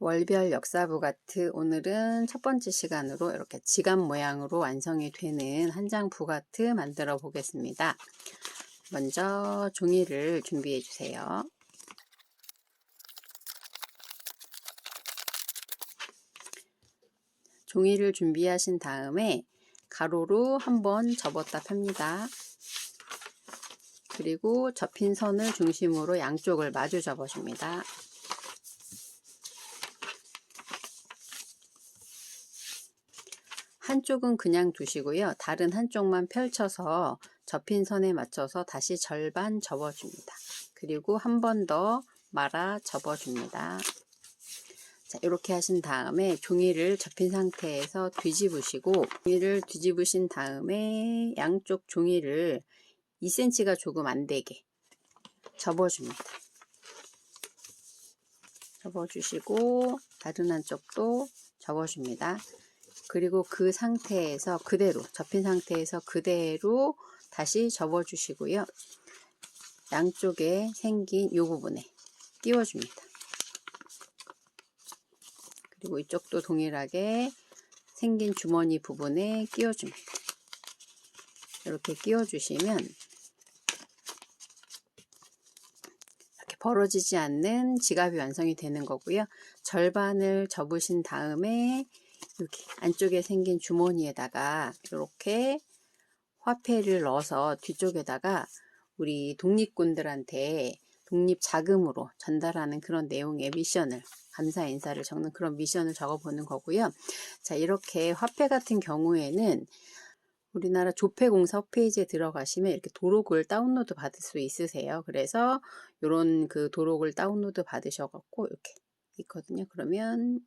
월별 역사부 같은 오늘은 첫 번째 시간으로 이렇게 지갑 모양으로 완성이 되는 한 장 부가트 만들어 보겠습니다. 먼저 종이를 준비해 주세요. 종이를 준비하신 다음에 가로로 한번 접었다 펴니다. 그리고 접힌 선을 중심으로 양쪽을 마주 접어줍니다. 한쪽은 그냥 두시고요. 다른 한쪽만 펼쳐서 접힌 선에 맞춰서 다시 절반 접어줍니다. 그리고 한 번 더 말아 접어줍니다. 자, 이렇게 하신 다음에 종이를 접힌 상태에서 뒤집으시고 종이를 뒤집으신 다음에 양쪽 종이를 2cm가 조금 안 되게 접어줍니다. 접어주시고 다른 한쪽도 접어줍니다. 그리고 그 상태에서 그대로 접힌 상태에서 그대로 다시 접어 주시고요. 양쪽에 생긴 이 부분에 끼워줍니다. 그리고 이쪽도 동일하게 생긴 주머니 부분에 끼워 줍니다. 이렇게 끼워 주시면 이렇게 벌어지지 않는 지갑이 완성이 되는 거고요. 절반을 접으신 다음에 여기 안쪽에 생긴 주머니에다가 이렇게 화폐를 넣어서 뒤쪽에다가 우리 독립군들한테 독립 자금으로 전달하는 그런 내용의 미션을 감사 인사를 적는 그런 미션을 적어 보는 거고요. 자, 이렇게 화폐 같은 경우에는 우리나라 조폐공사 홈페이지에 들어가시면 이렇게 도록을 다운로드 받을 수 있으세요. 그래서 이런 그 도록을 다운로드 받으셔갖고 이렇게 있거든요. 그러면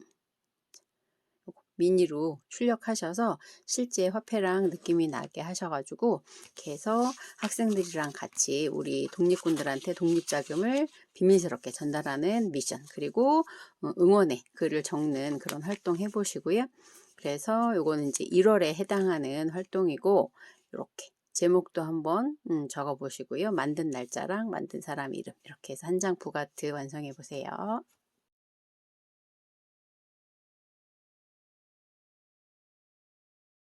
미니로 출력하셔서 실제 화폐랑 느낌이 나게 하셔가지고 이렇게 해서 학생들이랑 같이 우리 독립군들한테 독립자금을 비밀스럽게 전달하는 미션 그리고 어, 응원의 글을 적는 그런 활동 해보시고요. 그래서 요거는 이제 1월에 해당하는 활동이고 이렇게 제목도 한번 음, 적어 보시고요. 만든 날짜랑 만든 사람 이름 이렇게 해서 한 장 부가트 완성해 보세요.